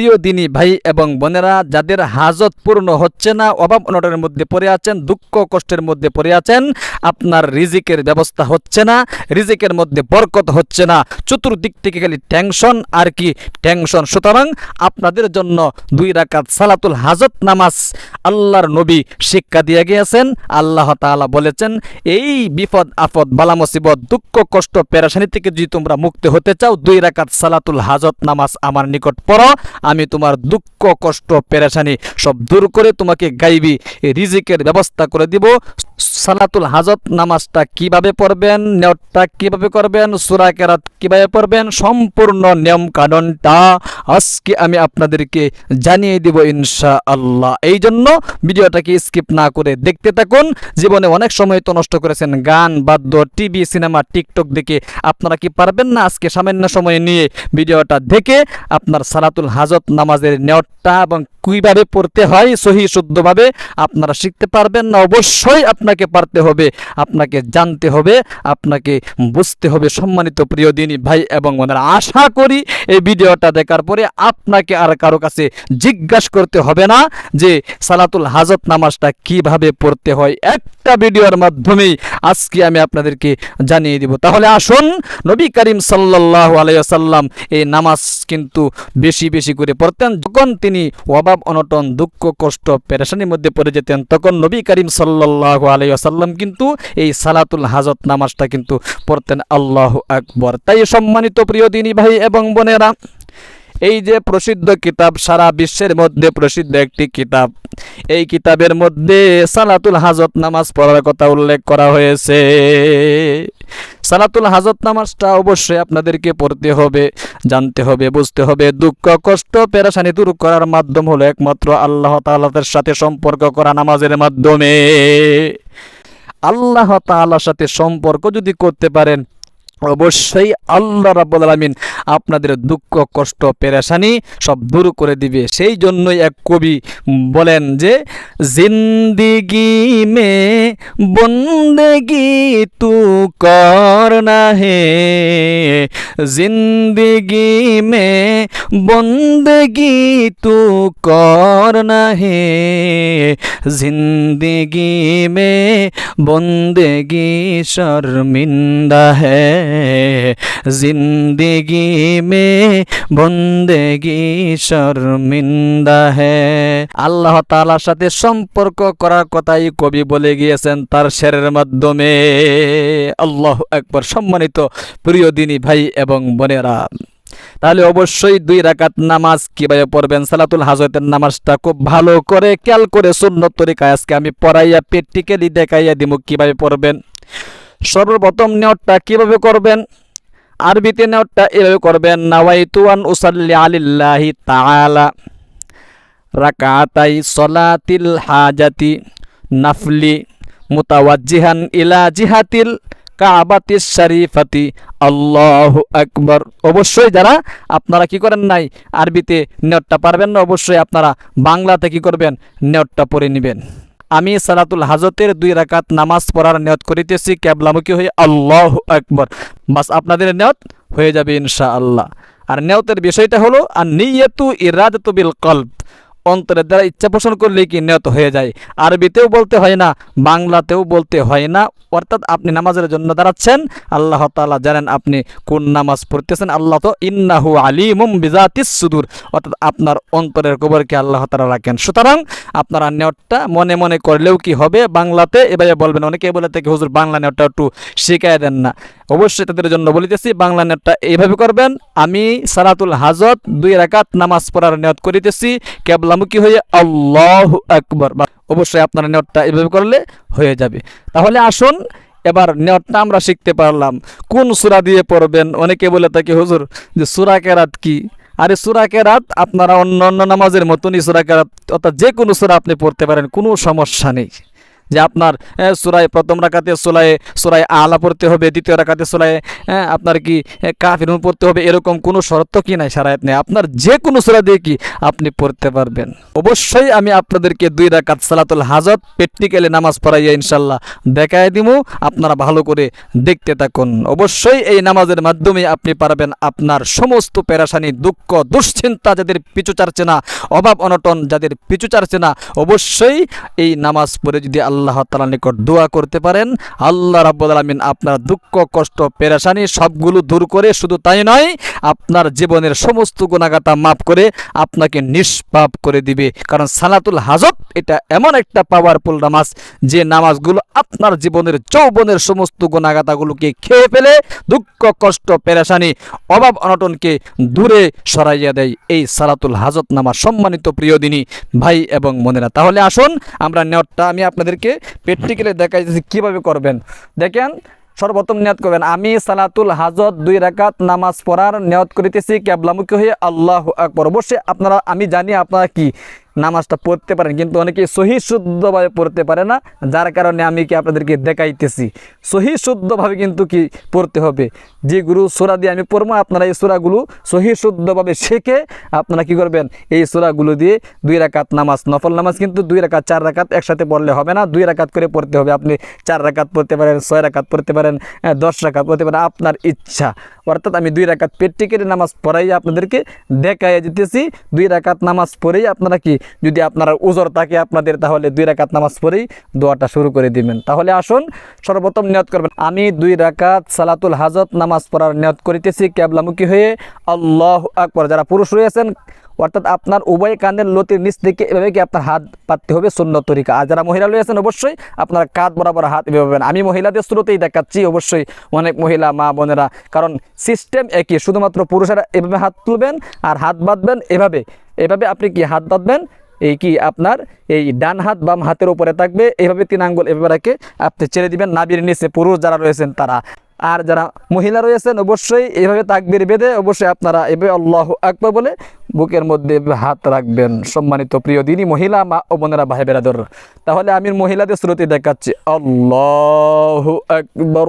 প্রিয় দিনী ভাই এবং বোনেরা, যাদের হাজত পূর্ণ হচ্ছে না, অভাব অনটনের মধ্যে পড়ে আছেন, দুঃখ কষ্টের মধ্যে পড়ে আছেন, আপনার রিজিকের ব্যবস্থা হচ্ছে না, রিজিকের মধ্যে বরকত হচ্ছে না, চতুর্দিক থেকে খালি টেনশন আর কি টেনশন সুতরাং আপনাদের জন্য দুই রাকাত সালাতুল হাজত নামাজ আল্লাহর নবী শিক্ষা দিয়ে গিয়েছেন। আল্লাহ তাআলা বলেছেন, এই বিপদ, আপদ, বালা মুসিবত, দুঃখ, কষ্ট, পেরেশানি থেকে যদি তোমরা মুক্ত হতে চাও, দুই রাকাত সালাতুল হাজত নামাজ আমার নিকট পড়ো। আমি তোমার দুঃখ, কষ্ট, পেরেশানি সব দূর করে তোমাকে গাইবি। রিজিকের ব্যবস্থা করে দিব। সালাতুল হাজত নামাজটা কীভাবে পড়বেন নেওয়াটা কীভাবে করবেন, সুরা কেরাত কীভাবে পড়বেন, সম্পূর্ণ নিয়ম কানুনটা আজকে আমি আপনাদেরকে জানিয়ে দিব ইনশা আল্লাহ এই জন্য ভিডিওটাকে স্কিপ না করে দেখতে থাকুন। জীবনে অনেক সময় তো নষ্ট করেছেন গান, বাদ্য, টিভি, সিনেমা, টিকটক দেখে আপনারা কি পারবেন না? আজকে সামান্য সময় নিয়ে ভিডিওটা দেখে আপনার সালাতুল হাজত নামাজের নেওয়াটা এবং কীভাবে পড়তে হয় সহি শুদ্ধভাবে আপনারা শিখতে পারবেন না। অবশ্যই আপনাকে পারতে হবে, আপনাকে জানতে হবে, আপনাকে বুঝতে হবে। সম্মানিত প্রিয় দিনী ভাই এবং ওনারা আশা করি এই ভিডিওটা দেখার পরে আপনাকে আর কারও কাছে জিজ্ঞাসা করতে হবে না যে সালাতুল হাজত নামাজটা কীভাবে পড়তে হয়। একটা ভিডিওর মাধ্যমেই আজকে আমি আপনাদেরকে জানিয়ে দিব। তাহলে আসুন, নবী করিম সাল্লাল্লাহু আলাইহি সাল্লাম এই নামাজ কিন্তু বেশি বেশি করে পড়তেন। যখন তিনি অভাব, অনটন, দুঃখ, কষ্ট, পেরেশানির মধ্যে পড়ে যেতেন, তখন নবী করিম সাল্লাহ আলাই সাল্লাম কিন্তু এই সালাতুল হাজত নামাজটা কিন্তু পড়তেন আল্লাহ আকবর। তাই সম্মানিত প্রিয় দিনী ভাই এবং বোনেরা এই যে প্রসিদ্ধ কিতাব, সারা বিশ্বের মধ্যে প্রসিদ্ধ একটি কিতাব। এই কিতাবের মধ্যে সালাতুল হাজত নামাজ পড়ার কথা উল্লেখ করা হয়েছে। সালাতুল হাজত নামাজটা অবশ্যই আপনাদেরকে পড়তে হবে, জানতে হবে, বুঝতে হবে। দুঃখ, কষ্ট, পেরেশানি দূর করার মাধ্যম হলো একমাত্র আল্লাহ তাআলার সাথে সম্পর্ক করা নামাজের মাধ্যমে। আল্লাহ তাআলার সাথে সম্পর্ক যদি করতে পারেন অবশ্যই আল্লাহ রাব্বুল আলামিন আপনাদের দুঃখ, কষ্ট, পেরেশানি সব দূর করে দিবে। সেই জন্যই এক কবি বলেন যে, জিন্দিগি মে বন্দেগি তু কর না হে। জিন্দিগি মে বন্দেগি তু কর না হে। জিন্দিগি মে বন্দেগি শর্মিন্দা হ্যায় জিন্দগি মে বন্দেগি শর্মিন্দা হে আল্লাহ তালার সাথে সম্পর্ক করার কথাই কবি বলে গিয়েছেন তার শেরের মাধ্যমে আল্লাহ একবার সম্মানিত প্রিয় দিনী ভাই এবং বোনেরা তাহলে অবশ্যই দুই রাকাত নামাজ কীভাবে পড়বেন সালাতুল হাজতের নামাজটা খুব ভালো করে খেয়াল করে শূন্য তরিকায় আজকে আমি পড়াইয়া পেটটিকে দেখাইয়া দিব কীভাবে পড়বেন? সর্বপ্রথম নেওয়াটা কীভাবে করবেন? আরবিতে নেওয়াটা এভাবে করবেন, নাওয়াইতুয়ান উসাল্লি আলিল্লাহি তাআলা। রাকাতাই সলাতিল হাজাতি নাফলি মুতাওয়াজ্জিহান ইলা জিহাতিল কাবাতিস শরীফাতি। আল্লাহ আকবার। অবশ্যই যারা আপনারা কি করেন নাই, আরবিতে নেটটা পারবেন না, অবশ্যই আপনারা বাংলাতে কি করবেন নেটটা পড়ে নেবেন। আমি সালাতুল হাজতের দুই রাকাত নামাজ পড়ার নিয়ত করিতেছি ক্যাবলামুখী হয়ে আল্লাহ আকবর। বাস আপনাদের নিয়ত হয়ে যাবে ইনশা আল্লাহ আর নিয়তের বিষয়টা হলো আর নিয়তু ইরাদতু বিল কল্ব। অন্তরের দ্বারা ইচ্ছা পোষণ করলেই কি নিয়ত হয়ে যায়। আরবিতেও বলতে হয় না, বাংলাতেও বলতে হয় না। অর্থাৎ আপনি নামাজের জন্য দাঁড়াচ্ছেন, আল্লাহ তালা জানেন আপনি কোন নামাজ পড়তেছেন। আল্লাহ তো ইন্নাহু আলিমুম বিজাতিস সুদূর। অর্থাৎ আপনার অন্তরের খবরকে আল্লাহ তালা রাখেন। সুতরাং আপনারা নেটটা মনে মনে করলেও কি হবে? বাংলাতে এভাবে বলবেন, অনেকে বলে থেকে, হুজুর, বাংলা নেটটা একটু শিখাই দেন না। অবশ্যই তাদের জন্য বলিতেছি, বাংলা নেটটা এইভাবে করবেন, আমি সালাতুল হাজত দুই রাকাত নামাজ পড়ার নিয়ত করিতেছি কেবলামুখী হয়ে আল্লাহ আকবর। অবশ্যই আপনারা নেটটা এভাবে করলে হয়ে যাবে। তাহলে আসুন, এবার নেটটা আমরা শিখতে পারলাম। কোন সুরা দিয়ে পড়বেন? অনেকে বলে থাকে, হুজুর, যে সুরা কেরাত কি? আরে সুরা কেরাত আপনারা অন্য অন্য নামাজের মতনই সুরা কেরাত, অর্থাৎ যে কোনো সুরা আপনি পড়তে পারেন, কোনো সমস্যা নেই। যে আপনার সুরায় প্রথম রাকাতে সুরায় সুরায় আলা পড়তে হবে দ্বিতীয় রাকাতে সুরায় আহ, আপনার কি কাফিরুন পড়তে হবে এরকম কোনো শর্ত কি নাই সারায়াত নেই। আপনার যে কোনো সুরা দিয়ে কি আপনি পড়তে পারবেন। অবশ্যই আমি আপনাদেরকে দুই রাকাত সালাতুল হাজত প্র্যাকটিক্যালি নামাজ পড়াইয়া ইনশাল্লাহ দেখায় দিব আপনারা ভালো করে দেখতে থাকুন। অবশ্যই এই নামাজের মাধ্যমে আপনি পারবেন আপনার সমস্ত পেরাশানি দুঃখ দুশ্চিন্তা যাদের পিছু চারছে না অভাব অনটন যাদের পিছু চারছে না অবশ্যই এই নামাজ পড়ে যদি আল্লাহ তালার নিকট দোয়া করতে পারেন। আল্লাহ রাব্বুল আলামিন আপনার দুঃখ, কষ্ট, পেরাশানি সবগুলো দূর করে শুধু তাই নয়, আপনার জীবনের সমস্ত গুণাগাতা মাফ করে আপনাকে নিষ্পাপ করে দিবে। কারণ সালাতুল হাজত এটা এমন একটা পাওয়ারফুল নামাজ, যে নামাজগুলো আপনার জীবনের যৌবনের সমস্ত গুণাগাতাগুলোকে খেয়ে ফেলে দুঃখ, কষ্ট, পেরেশানি, অভাব অনটনকে দূরে সরাইয়া দেয় এই সালাতুল হাজত নামাজ সম্মানিত প্রিয় দিনী, ভাই এবং মনেরা তাহলে আসুন, আমরা নেটটা আমি আপনাদেরকে প্র্যাকটিক্যালি দেখাইতেছি কীভাবে করবেন। দেখেন, সর্বপ্রথম নিয়ত করবেন, আমি সালাতুল হাজত দুই রাকাত নামাজ পড়ার নিয়ত করিতেছি ক্যাবলামুখী হয়ে আল্লাহ আকবর। অবশ্যই আপনারা, আমি জানি আপনারা কি। নামাজটা পড়তে পারেন, কিন্তু অনেকে সহি শুদ্ধভাবে পড়তে পারে না, যার কারণে আমি কি আপনাদেরকে দেখাইতেছি। সহি শুদ্ধভাবে কিন্তু কি পড়তে হবে? যে গুরু সোরা দিয়ে আমি পড়ব, আপনারা এই সোরাগুলো সহি শুদ্ধভাবে শেখে আপনারা কি করবেন? এই সোরাগুলো দিয়ে দুই রাকাত নামাজ, নফল নামাজ কিন্তু দুই রাকাত, চার রাকাত একসাথে পড়লে হবে না। দুই রাকাত করে পড়তে হবে, আপনি চার রাকাত পড়তে পারেন, ছয় রাকাত পড়তে পারেন দশ রাকাত পড়তে পারেন, আপনার ইচ্ছা। অর্থাৎ আমি দুই রাকাত পেট্টিকের নামাজ পড়াই আপনাদেরকে দেখাই যেতেছি দুই রাকাত নামাজ পড়েই আপনারা কি যদি আপনারা উজর থাকে আপনাদের, তাহলে দুই রাকাত নামাজ পড়েই দোয়াটা শুরু করে দিবেন। তাহলে আসুন, সর্বপ্রথম নিয়ত করবেন, আমি দুই রাকাত সালাতুল হাজত নামাজ পড়ার নিয়ত করিতেছি ক্যাবলামুখী হয়ে আল্লাহ আকবর। যারা পুরুষ রয়েছেন, অর্থাৎ আপনার উভয় কানের লতির নিচ থেকে এভাবে কি আপনার হাত পাততে হবে? সুন্নত তরিকা। আর যারা মহিলা রয়েছেন, অবশ্যই আপনার কাঁধ বরাবর হাত এভাবে পাবেন। আমি মহিলাদের স্রোতেই দেখাচ্ছি, অবশ্যই অনেক মহিলা, মা বোনেরা। কারণ সিস্টেম একই, শুধুমাত্র পুরুষেরা এভাবে হাত তুলবেন আর হাত বাঁধবেন এভাবে। এভাবে আপনি কি হাত বাঁধবেন এই কি আপনার এই ডান হাত বাম হাতের উপরে থাকবে? এইভাবে তিন আঙ্গুল এভাবে আপনি ছেড়ে দিবেন। নাবির নিচে পুরুষ যারা রয়েছেন তারা। আর যারা মহিলা রয়েছেন, অবশ্যই এভাবে তাকবির বেঁধে অবশ্যই আপনারা এভাবে আল্লাহ আকবর বলে বুকের মধ্যে হাত রাখবেন। সম্মানিত প্রিয় দিনই মহিলা, মা ও বোনেরা, ভাই বেরাদর তাহলে আমি মহিলাদের শ্রুতি দেখাচ্ছি। আল্লাহ আকবর।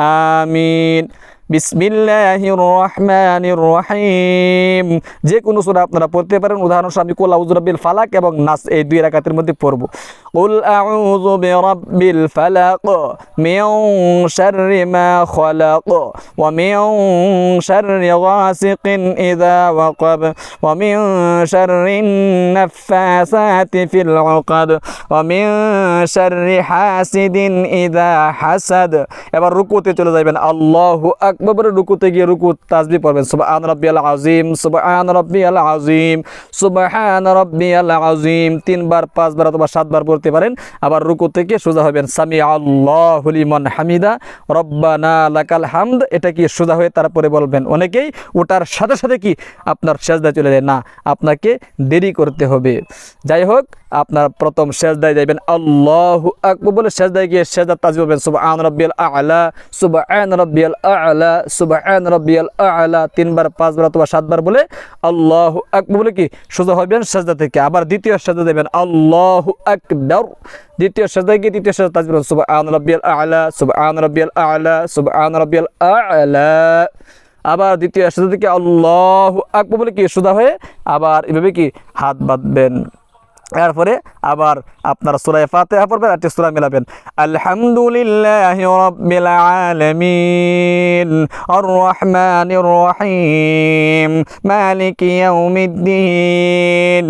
আমিন। বিসমিল্লাহির রহমানির রহিম যে কোনো সূরা আপনারা পড়তে পারেন। উদাহরণস্বরূপ আমি কুল আউযু বিরাব্বিল ফালাক এবং নাস এই দুই রাকাতের মধ্যে পড়ব। কুল আউযু বিরাব্বিল ফালাক মিন শাররি মা খালাক ওয়া মিন শাররি গাসিকিন ইযা ওয়াকাব ওয়া মিন শাররিন নাফাসাতি ফিল উকাদ ওয়া মিন শাররি হাসিদিন ইযা হাসাদ। এবার রুকুতে চলে যাবেন আল্লাহু আকবার রুকুতে গিয়ে রুকু তাজবি পড়বেন। সুবহান রাব্বিয়াল আযীম, সুবহান রাব্বিয়াল আযীম, সুবহান রাব্বিয়াল আযীম। তিনবার, পাঁচবার অথবা সাতবার পড়তে পারেন। আবার রুকু থেকে সোজা হবেন। সামি আল্লাহু লিমান হামিদা, রব্বানা লাকাল হামদ। এটা কি সোজা হয়ে তারপরে বলবেন? অনেকেই ওটার সাথে সাথে কি আপনার সেজদা চলে যায়। না, আপনাকে দেরি করতে হবে। যাই হোক আপনার প্রথম সেজদায় যাবেন আল্লাহু আকবার বলে সেজদায় গিয়ে সেজদা তাজি বলবেন সুবহান রাব্বিয়াল আ'লা, সুবহান রাব্বিয়াল আ'লা, সুবহান রাব্বিয়াল আ'লা, তিনবার, পাঁচবার অথবা সাতবার বলে আল্লাহু আকবার বলে কি? সোজা হবেন সেজদা থেকে। আবার দ্বিতীয় সেজদা দেবেন আল্লাহু আকবার। দ্বিতীয় সেজদায় গিয়ে তৃতীয় সেজদা তাজি বলবেন সুবহান রাব্বিয়াল আ'লা, সুবহান রাব্বিয়াল আ'লা, সুবহান রাব্বিয়াল আ'লা। আবার দ্বিতীয় সেজদা থেকে আল্লাহু আকবার বলে কি? সোজা হয়ে আবার এভাবে কি? হাত বাঁধবেন। এরপরে আবার আপনারা সুরায় ফাতেহা পড়বেন আর সুরা মিলাবেন। আলহামদুলিল্লাহ রাব্বিল আলামিন আর রহমানির রহিম মালিক ইয়াউমিদ্দিন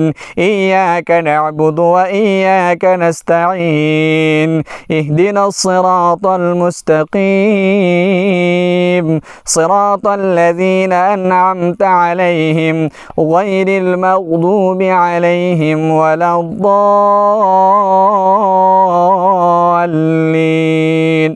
ইয়াকা না'বুদু ওয়া ইয়াকা নাস্তাঈন, ইহদিনাস সিরাতাল মুস্তাকিম, সিরাতাল লাযীনা আন'আমতা আলাইহিম, গায়রিল মাগদুবি আলাইহিম ওয়ালা الضالين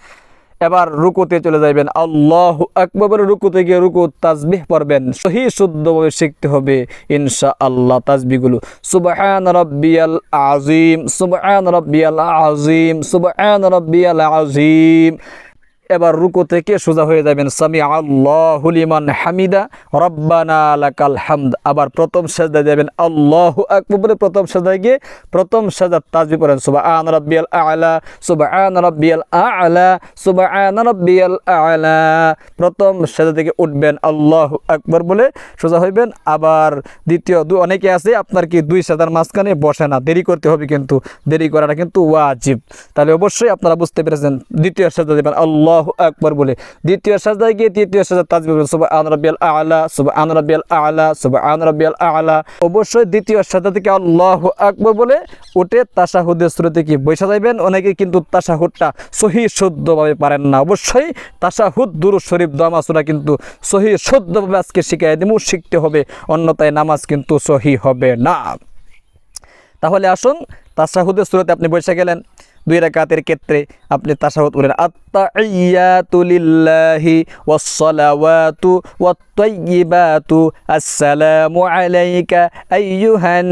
এবার রুকুতে চলে যাবেন আল্লাহ একবার রুকুতে গিয়ে রুকু, তাজবিহ পড়বেন। সহি শুদ্ধভাবে শিখতে হবে ইনশা আল্লাহ তাজবিগুলো সুবহান রব্বিয়াল আজিম সুবহান রব্বিয়াল আজিম সুবহান রব্বিয়াল আজিম এবার রুকু থেকে সোজা হয়ে যাবেন। সামি আল্লাহ লিমান হামিদা, রব্বানা লাকাল হামদ। আবার প্রথম সাজদা যাবেন আল্লাহ আকবরে। প্রথম সাজদায় গিয়ে প্রথম সাজদা তাজবি পড়েন। সুবহান রাব্বিয়াল আলা, সুবহান রাব্বিয়াল আলা, সুবহান রাব্বিয়াল আলা। প্রথম সাজদা থেকে উঠবেন আল্লাহ আকবর বলে সোজা হইবেন। আবার দ্বিতীয় দু অনেকে আছে, আপনার কি দুই সাজার মাঝখানে বসে না? দেরি করতে হবে কিন্তু, দেরি করাটা কিন্তু ওয়াজিব। তাহলে অবশ্যই আপনারা বুঝতে পেরেছেন, দ্বিতীয় সাজদা দেবেন আল্লাহ আকবর বলে। দ্বিতীয় সাজদায় গিয়ে তৃতীয় সাজদা তাজবি বলবেন সুবাহ আন রব্বিয়াল আলা সুবাহ আন রব্বিয়াল আলা সুবাহ আন রব্বিয়াল আলা। অবশ্যই দ্বিতীয় সাজদা থেকে আল্লাহ আকবর বলে উঠে তাসাহুদের শুরুতে কি বৈশা যাইবেন? অনেকে কিন্তু তাসাহুদটা সহি শুদ্ধভাবে পারেন না। অবশ্যই তাসাহুদ দুরু শরীফ দমাসুরা কিন্তু সহি শুদ্ধভাবে আজকে শিখাই দিব শিখতে হবে, অন্যথায় নামাজ কিন্তু সহি হবে না। তাহলে আসুন তাসাহুদের শুরুতে আপনি বসে গেলেন। দুই রাকাতের ক্ষেত্রে আপনি তাসাহুদ বলেন আত্তাইয়াতু লিল্লাহি ওয়াসসালাওয়াতু ওয়াত-তাইয়্যিবাতু। আসসালামু আলাইকা আইয়ুহান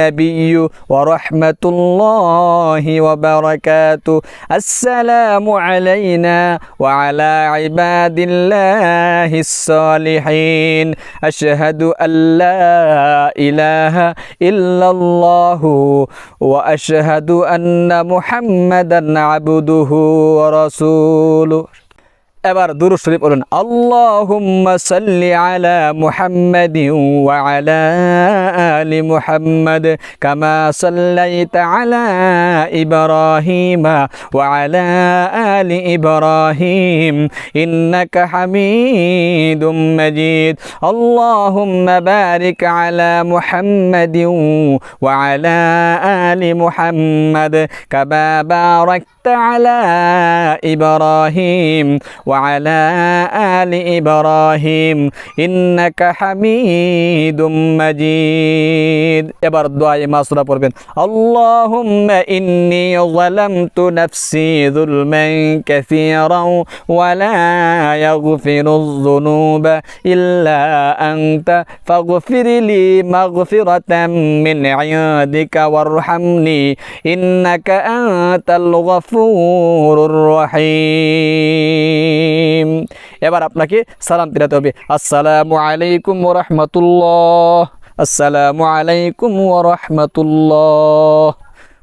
নাবিয়্যু ওয়া রাহমাতুল্লাহি ওয়া বারাকাতু। আসসালামু আলাইনা ওয়া আলা ইবাদিল্লাহিস সালিহিন আশহাদু আল্লা ইলাহা ইল্লাল্লাহু ওয়া আশহাদু আন্না মুহাম্মাদান محمدا عبده ورسوله. এবার দুরু শরীফ বলুন, আল্লাহুম্মা সাল্লি আলা মুহাম্মাদিন ওয়া আলা আলি মুহাম্মাদ কামা সাল্লাইতা আলা ইব্রাহিমা ওয়া আলা আলি ইব্রাহিম। ইন্নাকা হামিদুম মাজিদ। আল্লাহুম্মা বারিক আলা মুহাম্মাদিন ওয়া আলা আলি মুহাম্মাদ কামা বারাকতা আলা ইব্রাহিম। وعلى آل إبراهيم إنك حميد مجيد এবার দোয়ায়ে মাসুরা পড়বেন اللهم إني ظلمت نفسي ظلما كثيرا ولا يغفر الذنوب إلا أنت فاغفر لي مغفرة من عندك وارحمني إنك أنت الغفور الرحيم এবার আপনাকে সালাম ফিরাতে হবে। আসসালামু আলাইকুম ও রহমতুল্লাহ আসসালামু আলাইকুম ও রহমতুল্লাহ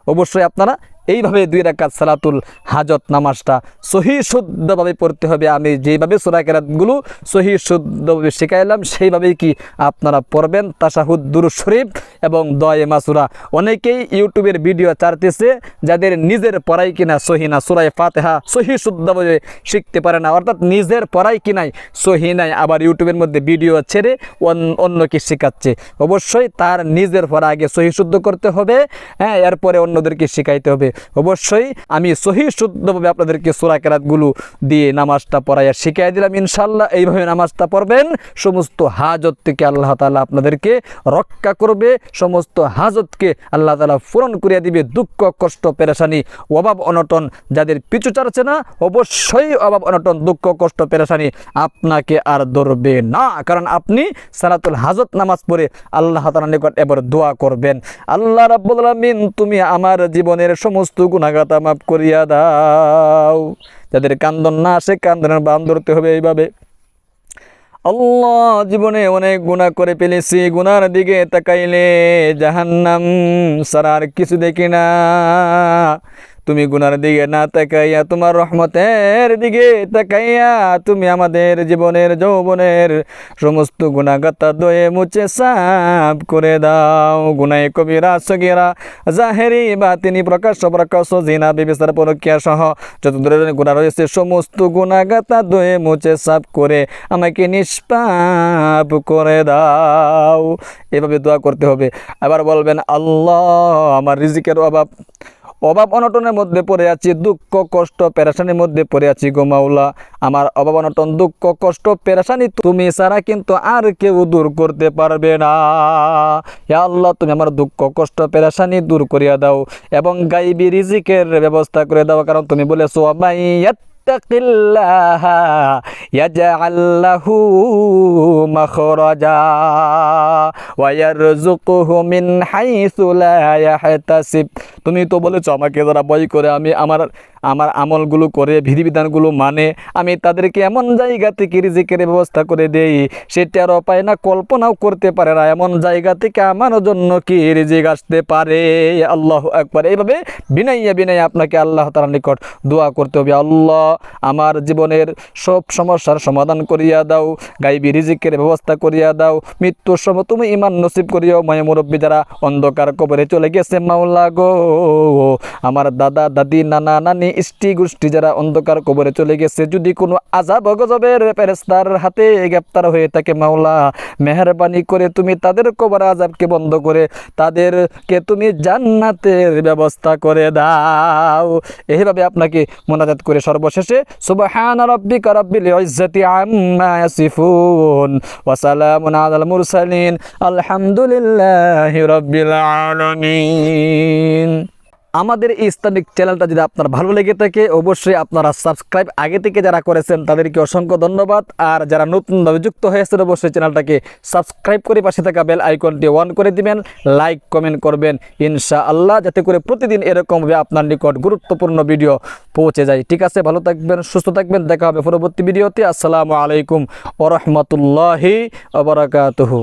অবশ্যই আপনারা এইভাবে দুই রাকাত সালাতুল হাজত নামাজটা সহি শুদ্ধভাবে পড়তে হবে। আমি যেইভাবে সোরা কেরাতগুলো সহি শুদ্ধভাবে শেখাইলাম, সেইভাবেই কি আপনারা পড়বেন। তাসাহুদ দুরু শরীফ এবং দয়ে মাসুরা। অনেকেই ইউটিউবের ভিডিও চারতেছে যাদের নিজের পড়াই কিনা সহি না। সুরায় ফাতেহা সহি শুদ্ধভাবে শিখতে পারে না, অর্থাৎ নিজের পড়াই কিনাই সহি নাই, আবার ইউটিউবের মধ্যে ভিডিও ছেড়ে অন- অন্যকে শেখাচ্ছে। অবশ্যই তার নিজের পড়া আগে সহি শুদ্ধ করতে হবে হ্যাঁ এরপরে অন্যদেরকে শেখাইতে হবে। অবশ্যই আমি সহি শুদ্ধভাবে আপনাদেরকে সোরা কেরাতগুলো দিয়ে নামাজটা পড়াইয়া শিখাই দিলাম। ইনশাল্লাহ এইভাবে নামাজটা পড়বেন। সমস্ত হাজত থেকে আল্লাহ তালা আপনাদেরকে রক্ষা করবে। সমস্ত হাজতকে আল্লাহ তালা পূরণ করিয়া দিবে। দুঃখ, কষ্ট, পেরেশানি, অভাব, অনটন যাদের পিছু চাচ্ছে না, অবশ্যই অভাব, অনটন, দুঃখ, কষ্ট, পেরেশানি আপনাকে আর ধরবে না। কারণ আপনি সালাতুল হাজত নামাজ পড়ে আল্লাহ তালার নিকট এবার দোয়া করবেন। আল্লাহ রাব্বুল আলামিন, তুমি আমার জীবনের সমস্ত গুণাগাতা মাফ করিয়া দাও। যাদের কান্দন না আসে, কান্দনের বান ধরতে হবে এইভাবে। আল্লাহ জীবনে অনেক গুণা করে ফেলেছি, গুনার দিকে তাকাইলে জাহান্নাম সারার কিছু দেখি না। তুমি গুনার দিকে না তাকাইয়া তোমার রহমতের দিকে তাকাইয়া তুমি আমাদের জীবনের যৌবনের সমস্ত গুণাগাতা দয়ে মুছে সাফ করে দাও। গুনায় কবিরা, সগিরা, জাহেরি বা তিনি প্রকাশ প্রকাশ জিনা বিবেচার পরকিয়া সহ যত ধরনের গুণা রয়েছে, সমস্ত গুণাগাতা দয়ে মুছে সাফ করে আমাকে নিষ্পাপ করে দাও। এভাবে দোয়া করতে হবে। আবার বলবেন, আল্লাহ, আমার রিজিকের অভাব। অভাব অনটনের মধ্যে পড়ে আছি দুঃখ কষ্ট পেরেশানির মধ্যে পড়ে আছি গো মাওলা আমার অভাব অনটন দুঃখ কষ্ট পেরেশানি তুমি ছাড়া কিন্তু আর কেউ দূর করতে পারবে না ইয়া আল্লাহ তুমি আমার দুঃখ কষ্ট পেরেশানি দূর করিয়া দাও এবং গাইবি রিজিকের ব্যবস্থা করে দাও কারণ তুমি বলেছো মাইয়াত يتق الله يجعل له مخرجا ويرزقه من حيث لا يحتسب তুমি তো বলেছ আমাকে যারা বই করে, আমি আমার আমার আমলগুলো করে, বিধিবিধানগুলো মানে আমি তাদেরকে এমন জায়গা থেকে রিজিকের ব্যবস্থা করে দেই সেটারও পায় না, কল্পনাও করতে পারে না। এমন জায়গা থেকে আমার জন্য কি রিজিক আসতে পারে? আল্লাহ একবার এইভাবে বিনাইয়া বিনাইয়া আপনাকে আল্লাহ তার নিকট দোয়া করতে হবে। আল্লাহ, আমার জীবনের সব সমস্যার সমাধান করিয়া দাও, গাইবি রিজিকের ব্যবস্থা করিয়া দাও। মৃত্যুর সময় তুমি ইমান নসিব করিয়াও মায়া মুরব্বী যারা অন্ধকার কবরে চলে গেছে মাওলা গো। আমার দাদা, দাদি, নানা, নানি ইষ্টি গোষ্ঠী যারা অন্ধকার কবরে চলে গেছে, যদি কোনো আজাব গজবের ফেরেস্তার হাতে গ্রেপ্তার হয়ে থাকে, মাওলা, মেহরবানি করে তুমি তাদের কবর আজাবকে বন্ধ করে তাদেরকে তুমি জান্নাতের ব্যবস্থা করে দাও। এইভাবে আপনাকে মোনাজাত করে সর্বশেষে, সুবহান রাব্বিকা রাব্বিল ইজ্জাতি আম্মা ইয়াসিফুন, ওয়া সালামুন আলাল মুরসালিন, আলহামদুলিল্লাহি রাব্বিল আলামিন। আমাদের এই ইসলামিক চ্যানেলটা যদি আপনার ভালো লেগে থাকে, অবশ্যই আপনারা সাবস্ক্রাইব আগে থেকে যারা করেছেন, তাদেরকে অসংখ্য ধন্যবাদ। আর যারা নতুনভাবে যুক্ত হয়েছেন, অবশ্যই চ্যানেলটাকে সাবস্ক্রাইব করে পাশে থাকা বেল আইকনটি অন করে দিবেন। লাইক কমেন্ট করবেন ইনশা আল্লাহ যাতে করে প্রতিদিন এরকমভাবে আপনার নিকট গুরুত্বপূর্ণ ভিডিও পৌঁছে যায়। ঠিক আছে, ভালো থাকবেন, সুস্থ থাকবেন, দেখা হবে পরবর্তী ভিডিওতে আসসালামু আলাইকুম ওরহমতুল্লাহি আবরাকাতহু